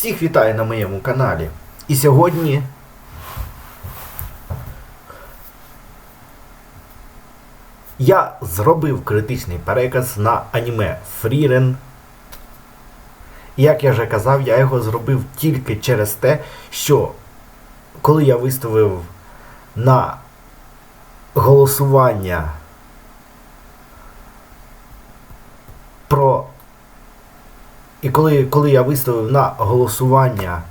Всіх вітаю на моєму каналі. І сьогодні я зробив критичний переказ на аніме Фрірен. Як я вже казав, я його зробив тільки через те, що коли я виставив на голосування про і коли, коли я виставив на голосування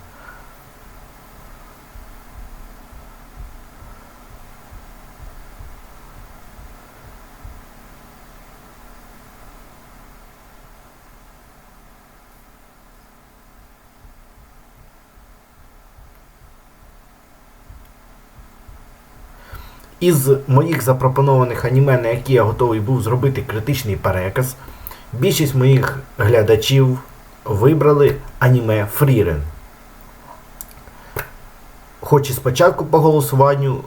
Із моїх запропонованих аніме, на які я готовий був зробити критичний переказ, більшість моїх глядачів вибрали аніме Фрірен. Хоч і спочатку по голосуванню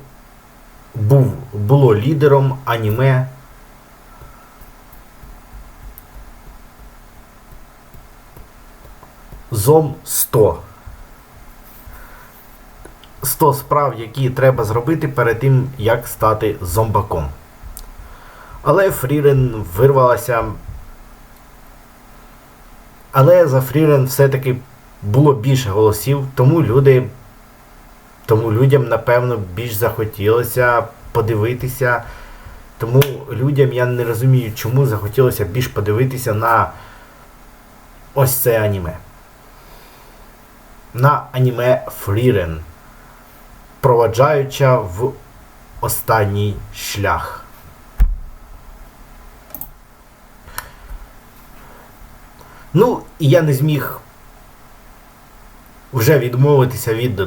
був, було лідером аніме Зом 100. 100 справ, які треба зробити перед тим, як стати зомбаком. Але Фрірен вирвалася. Але за Фрірен все-таки було більше голосів, тому люди. Тому людям, напевно, більш захотілося подивитися. Тому людям я не розумію, чому захотілося більш подивитися на ось це аніме. На аніме Фрірен проваджаюча в останній шлях. Ну, і я не зміг вже відмовитися від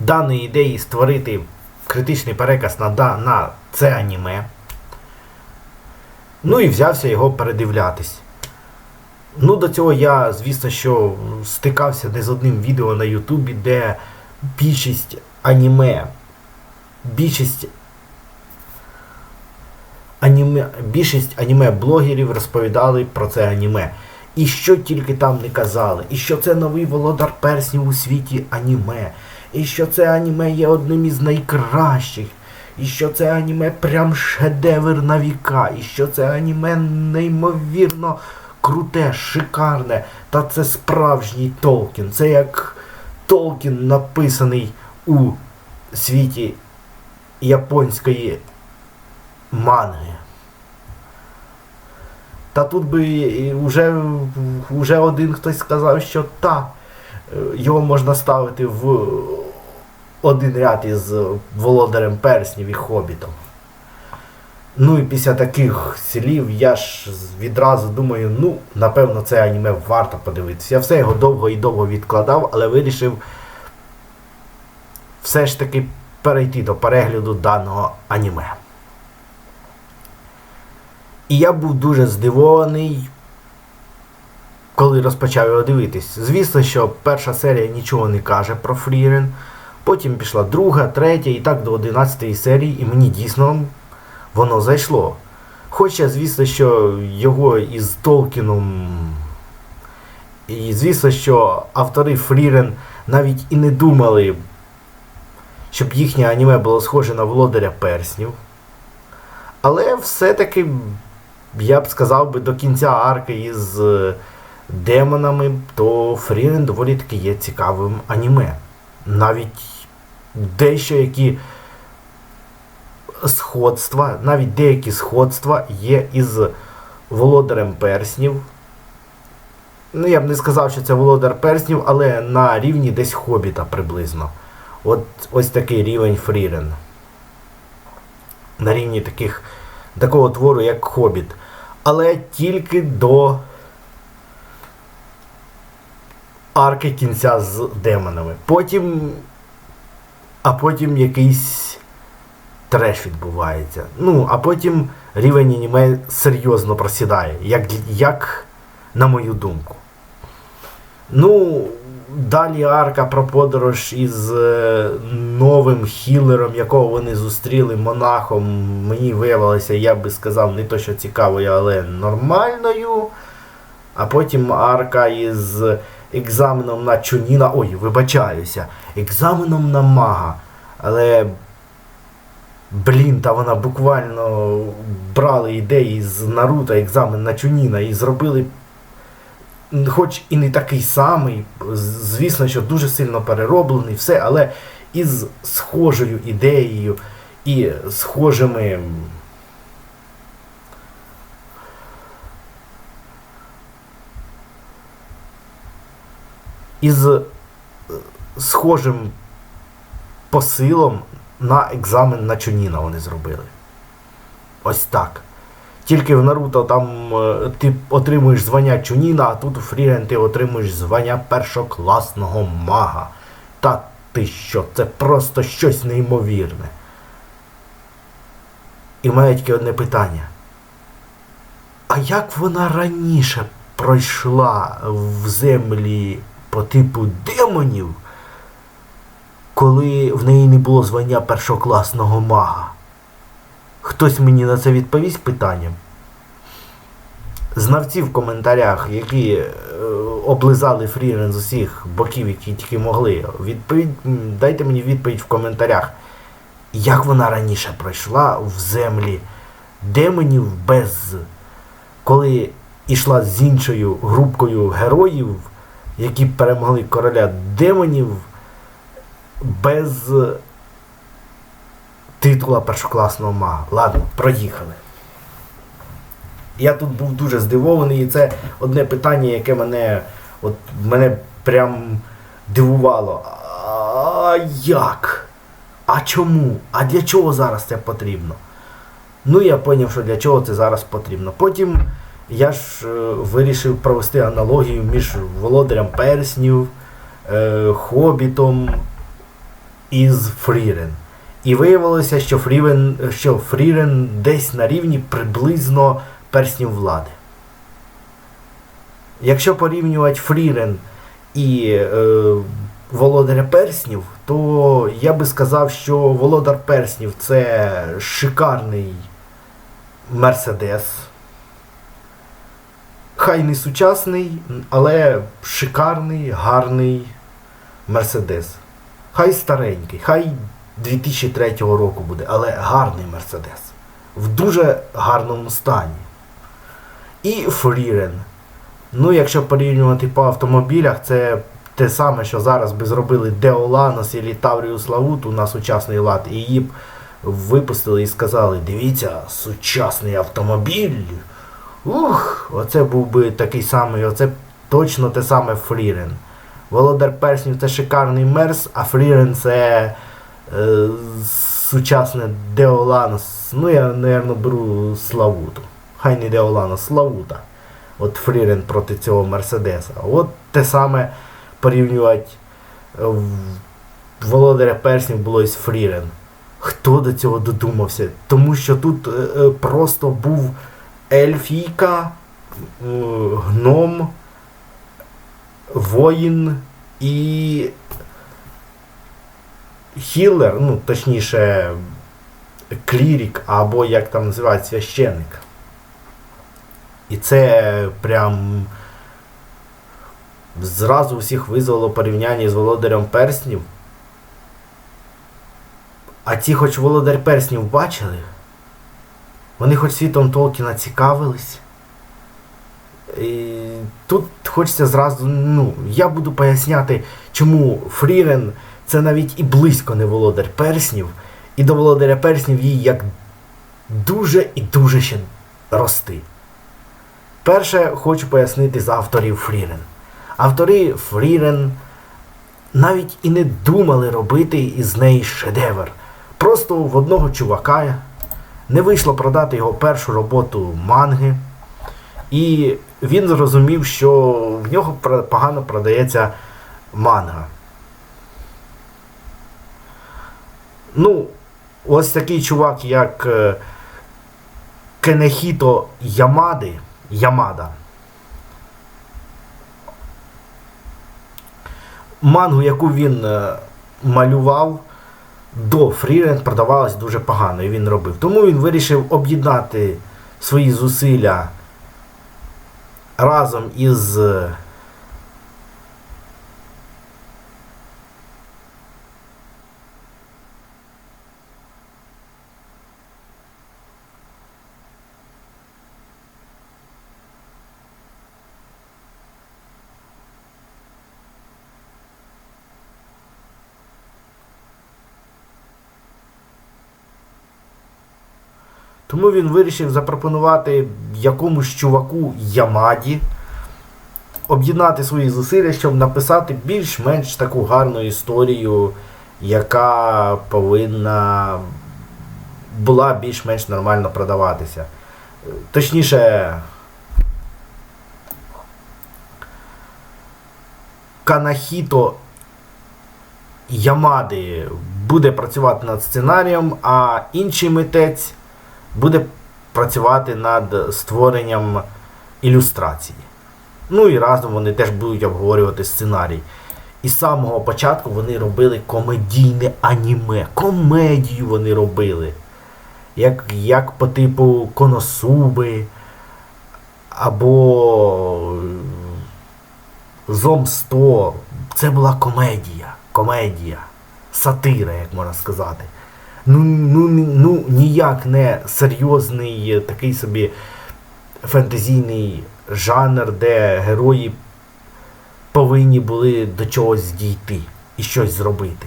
даної ідеї створити критичний переказ на, на це аніме. Ну і взявся його передивлятись. Ну, до цього я, звісно, що стикався не з одним відео на Ютубі, де більшість аніме, більшість аніме, більшість аніме-блогерів розповідали про це аніме. І що тільки там не казали, і що це новий володар перснів у світі аніме, і що це аніме є одним із найкращих, і що це аніме прям шедевр на віка, і що це аніме неймовірно круте, шикарне, та це справжній Толкін. Це як Толкін написаний у світі японської манги. Та тут би вже, вже один хтось сказав, що та, е, його можна ставити в один ряд із Володарем Перснів і Хобітом. Ну і після таких слів я ж відразу думаю, ну, напевно, це аніме варто подивитися. Я все його довго і довго відкладав, але вирішив все ж таки перейти до перегляду даного аніме. І я був дуже здивований, коли розпочав його дивитись. Звісно, що перша серія нічого не каже про Фрірен. Потім пішла друга, третя і так до 11 серії, і мені дійсно воно зайшло. Хоча, звісно, що його із Толкіном. І звісно, що автори Фрірен навіть і не думали, щоб їхнє аніме було схоже на володаря перснів. Але все-таки, я б сказав би, до кінця арки із е, демонами, то Фрірен доволі таки є цікавим аніме. Навіть дещо які сходства, навіть деякі сходства є із володарем перснів. Ну, я б не сказав, що це володар перснів, але на рівні десь хобіта приблизно. От ось такий рівень Фрірен. На рівні таких, такого твору, як Хобіт. Але тільки до арки кінця з демонами. Потім. А потім якийсь треш відбувається. Ну, а потім рівень аніме серйозно просідає, як, як на мою думку. Ну, далі арка про подорож із е, новим хілером, якого вони зустріли монахом, мені виявилося, я би сказав, не то що цікавою, але нормальною. А потім арка із екзаменом на Чуніна. Ой, вибачаюся. Екзаменом на мага. Але. Блін, та вона буквально брали ідеї з Наруто екзамен на Чуніна і зробили. Хоч і не такий самий, звісно, що дуже сильно перероблений, все, але із схожою ідеєю і схожими. із е, схожим посилом на екзамен на Чуніна вони зробили. Ось так. Тільки в Наруто там е, ти отримуєш звання Чуніна, а тут у Фрірен ти отримуєш звання першокласного мага. Та ти що, це просто щось неймовірне. І мене тільки одне питання. А як вона раніше пройшла в землі по типу демонів, коли в неї не було звання першокласного мага? Хтось мені на це відповість питанням? Знавці в коментарях, які е, облизали Фрірен з усіх боків, які тільки могли, відповідь, дайте мені відповідь в коментарях, як вона раніше пройшла в землі демонів без. коли йшла з іншою групкою героїв, які перемогли короля демонів без титула першокласного мага. Ладно, проїхали. Я тут був дуже здивований, і це одне питання, яке мене, от, мене прям дивувало. А як? А чому? А для чого зараз це потрібно? Ну, я зрозумів, що для чого це зараз потрібно. Потім я ж е, вирішив провести аналогію між володарем перснів, е, хобітом із Фрірен. І виявилося, що Фрірен, що Фрірен десь на рівні приблизно перснів влади. Якщо порівнювати Фрірен і е, володаря перснів, то я би сказав, що володар перснів це шикарний Мерседес. Хай не сучасний, але шикарний, гарний Мерседес. Хай старенький, хай 2003 року буде, але гарний Мерседес. В дуже гарному стані. І Фрірен. Ну, якщо порівнювати по автомобілях, це те саме, що зараз би зробили Деоланос і Літавріус Лавут, у нас сучасний лад, і її б випустили і сказали, дивіться, сучасний автомобіль. Ух, оце був би такий самий, оце точно те саме Фрірен. Володар Перснів це шикарний мерс, а Фрірен це сучасне Деоланос. Ну, я, напевно, беру Славуту. Хай не Деоланос, Славута. От Фрірен проти цього Мерседеса. От те саме порівнювати е, Володаря Перснів було із Фрірен. Хто до цього додумався? Тому що тут е, е, просто був ельфійка, е, гном, воїн і хілер, ну точніше, клірік, або як там називають священник. І це прям зразу всіх визвало порівняння з володарем перснів. А ті, хоч володар перснів бачили, вони хоч світом Толкіна цікавились. І тут хочеться зразу, ну, я буду поясняти, чому Фрірен це навіть і близько не володар перснів, і до володаря перснів їй як дуже і дуже ще рости. Перше хочу пояснити за авторів Фрірен. Автори Фрірен навіть і не думали робити із неї шедевр. Просто в одного чувака не вийшло продати його першу роботу манги, і він зрозумів, що в нього погано продається манга. Ну, ось такий чувак, як е, Кенехіто Ямади, Ямада. Мангу, яку він е, малював до Фрірен, продавалась дуже погано, і він робив. Тому він вирішив об'єднати свої зусилля разом із Тому він вирішив запропонувати якомусь чуваку Ямаді об'єднати свої зусилля, щоб написати більш-менш таку гарну історію, яка повинна була більш-менш нормально продаватися. Точніше, Канахіто Ямади буде працювати над сценарієм, а інший митець буде працювати над створенням ілюстрації. Ну і разом вони теж будуть обговорювати сценарій. І з самого початку вони робили комедійне аніме. Комедію вони робили. Як як по типу Коносуби або Зом 100. Це була комедія. Комедія. Сатира, як можна сказати ну, ну, ну ніяк не серйозний такий собі фентезійний жанр, де герої повинні були до чогось дійти і щось зробити.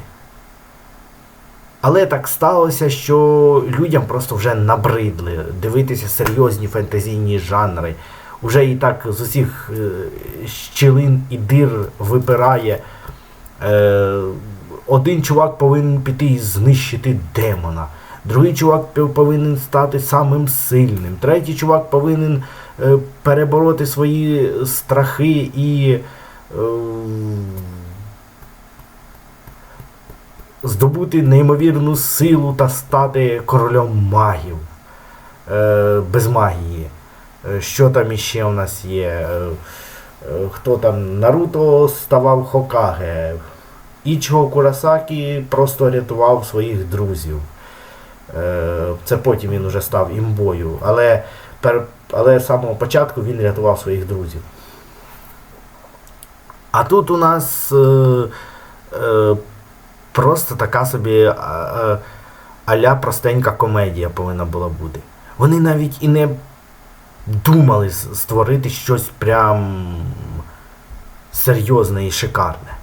Але так сталося, що людям просто вже набридли дивитися серйозні фентезійні жанри. Уже і так з усіх е, щілин і дир випирає. Е, один чувак повинен піти і знищити демона. Другий чувак повинен стати самим сильним. Третій чувак повинен е, перебороти свої страхи і е, здобути неймовірну силу та стати королем магів. Е, без магії. Е, що там іще у нас є? Е, е, хто там? Наруто ставав Хокаге. Ічого Курасакі просто рятував своїх друзів. Е, це потім він вже став імбою. Але але з самого початку він рятував своїх друзів. А тут у нас е, е, просто така собі е, е, аля простенька комедія повинна була бути. Вони навіть і не думали створити щось прям серйозне і шикарне.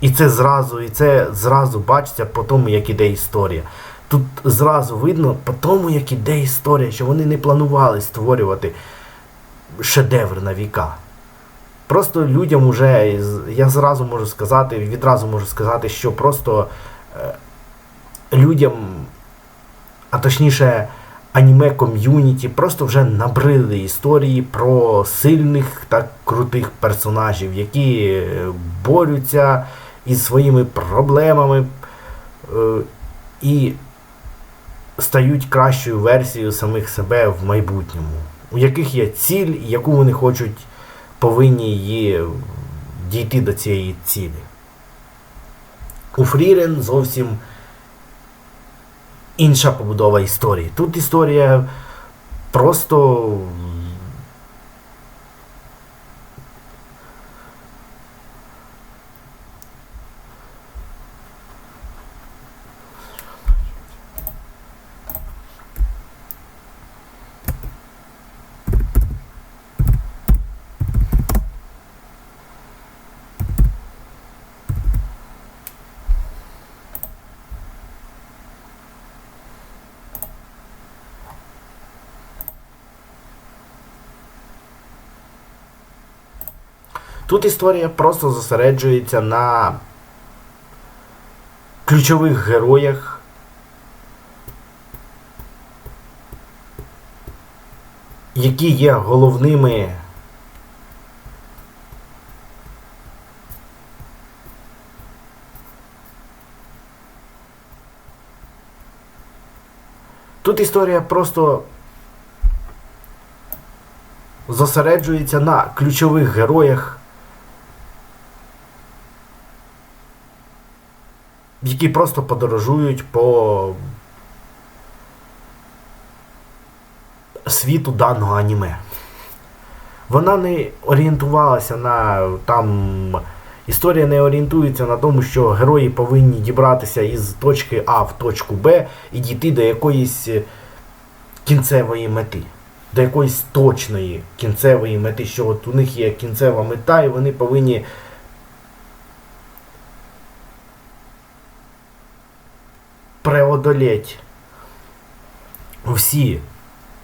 І це зразу, і це зразу бачиться по тому, як іде історія. Тут зразу видно по тому, як іде історія, що вони не планували створювати шедевр на віка. Просто людям вже, я зразу можу сказати, відразу можу сказати, що просто е, людям, а точніше, аніме ком'юніті просто вже набрили історії про сильних та крутих персонажів, які е, борються із своїми проблемами е, і стають кращою версією самих себе в майбутньому, у яких є ціль, яку вони хочуть, повинні її дійти до цієї цілі. У Фрірен зовсім інша побудова історії. Тут історія просто Тут історія просто зосереджується на ключових героях. Які є головними Тут історія просто зосереджується на ключових героях які просто подорожують по світу даного аніме. Вона не орієнтувалася на там. Історія не орієнтується на тому, що герої повинні дібратися із точки А в точку Б і дійти до якоїсь кінцевої мети, до якоїсь точної кінцевої мети, що от у них є кінцева мета, і вони повинні преодолеть всі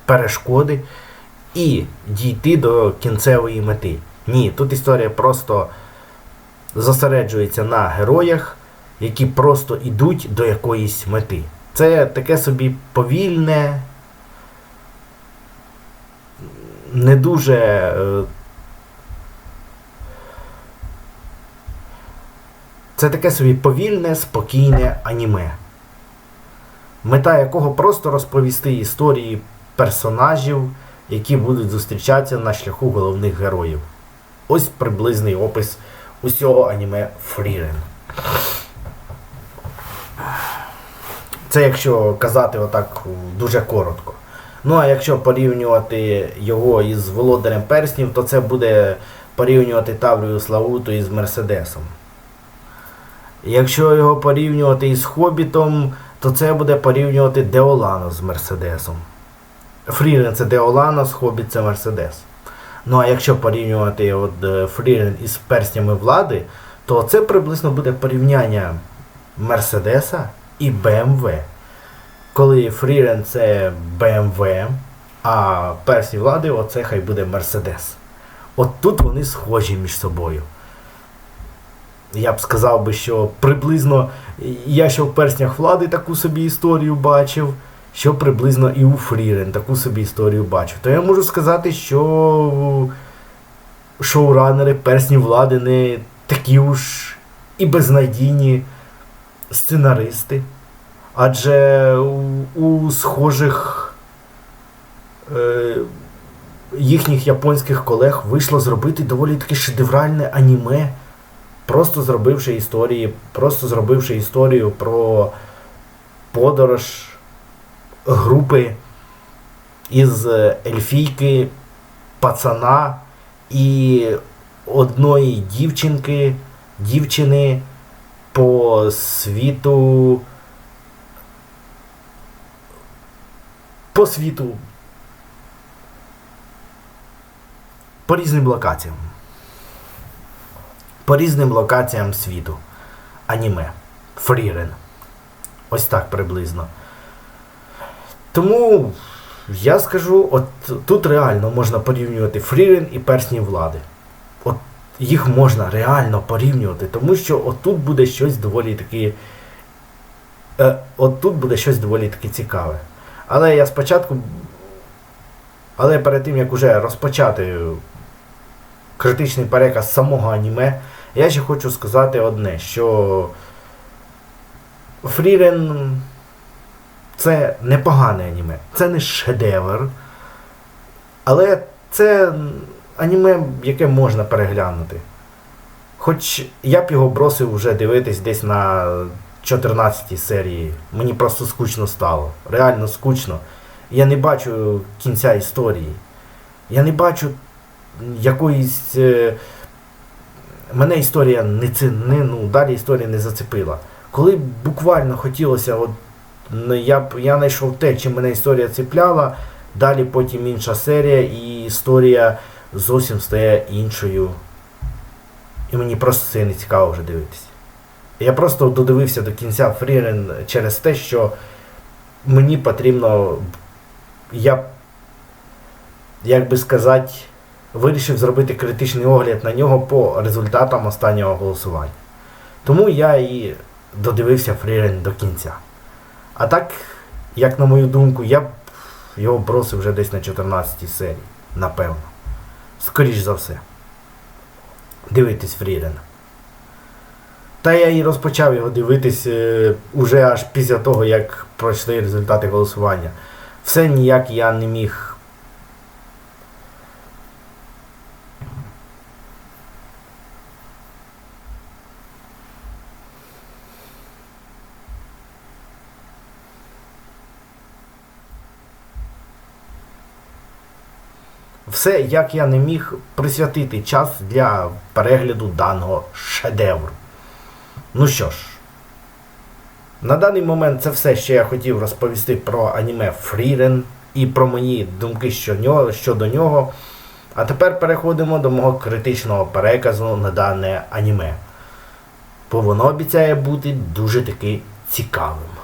перешкоди і дійти до кінцевої мети. Ні, тут історія просто зосереджується на героях, які просто йдуть до якоїсь мети. Це таке собі повільне, не дуже. е, Це таке собі повільне, спокійне аніме, мета якого просто розповісти історії персонажів, які будуть зустрічатися на шляху головних героїв. Ось приблизний опис усього аніме Фрірен. Це якщо казати отак дуже коротко. Ну а якщо порівнювати його із Володарем Перснів, то це буде порівнювати Таврію Славуту із Мерседесом. Якщо його порівнювати із Хобітом, то це буде порівнювати Деолано з Мерседесом. Фрірен це Деолано, Хобіт це Мерседес. Ну а якщо порівнювати от е, Фрірен із перснями влади, то це приблизно буде порівняння Мерседеса і BMW. Коли Фрірен це BMW, а персні влади оце хай буде Мерседес. От тут вони схожі між собою. Я б сказав би, що приблизно я ще в перснях влади таку собі історію бачив, що приблизно і у Фрірен таку собі історію бачив. То я можу сказати, що шоуранери персні влади не такі уж і безнадійні сценаристи. Адже у, схожих е, їхніх японських колег вийшло зробити доволі таке шедевральне аніме, просто зробивши історії, просто зробивши історію про подорож групи із ельфійки, пацана і одної дівчинки, дівчини по світу. По світу. По різним локаціям. По різним локаціям світу. Аніме. Фрірен. Ось так приблизно. Тому я скажу, от тут реально можна порівнювати Фрірен і персні влади. От їх можна реально порівнювати, тому що отут буде щось доволі таки. Е, от тут буде щось доволі таки цікаве. Але я спочатку. Але перед тим як уже розпочати критичний переказ самого аніме, я ще хочу сказати одне, що Фрірен це непогане аніме, це не шедевр. Але це аніме, яке можна переглянути. Хоч я б його бросив вже дивитись десь на 14 серії. Мені просто скучно стало. Реально скучно. Я не бачу кінця історії. Я не бачу якоїсь. Мене історія не ці... не, ну, далі історія не зацепила. Коли буквально хотілося, от, я б я знайшов те, чим мене історія цепляла, далі потім інша серія, і історія зовсім стає іншою. І мені просто це не цікаво вже дивитися. Я просто додивився до кінця Фрірен через те, що мені потрібно, я, як би сказати, вирішив зробити критичний огляд на нього по результатам останнього голосування. Тому я і додивився Фрірен до кінця. А так, як на мою думку, я б його бросив вже десь на 14 серії, напевно. Скоріш за все. Дивитись Фрірена. Та я і розпочав його дивитись е, уже аж після того, як пройшли результати голосування. Все ніяк я не міг. Все, як я не міг присвятити час для перегляду даного шедевру. Ну що ж, на даний момент це все, що я хотів розповісти про аніме Фрірен і про мої думки щодо нього. А тепер переходимо до мого критичного переказу на дане аніме. Бо воно обіцяє бути дуже таки цікавим.